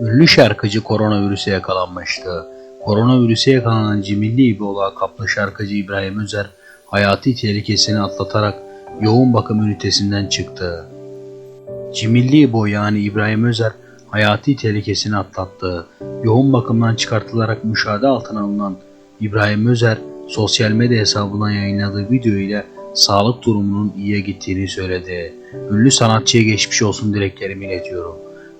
Ünlü şarkıcı koronavirüse yakalanmıştı. Koronavirüse yakalanan Cimilli İboğlu lakaplı şarkıcı İbrahim Özer hayati tehlikesini atlatarak yoğun bakım ünitesinden çıktı. Cimilli İbo yani İbrahim Özer hayati tehlikesini atlattı. Yoğun bakımdan çıkartılarak müşahede altına alınan İbrahim Özer sosyal medya hesabından yayınladığı video ile sağlık durumunun iyiye gittiğini söyledi. Ünlü sanatçıya geçmiş olsun dileklerimi iletiyorum.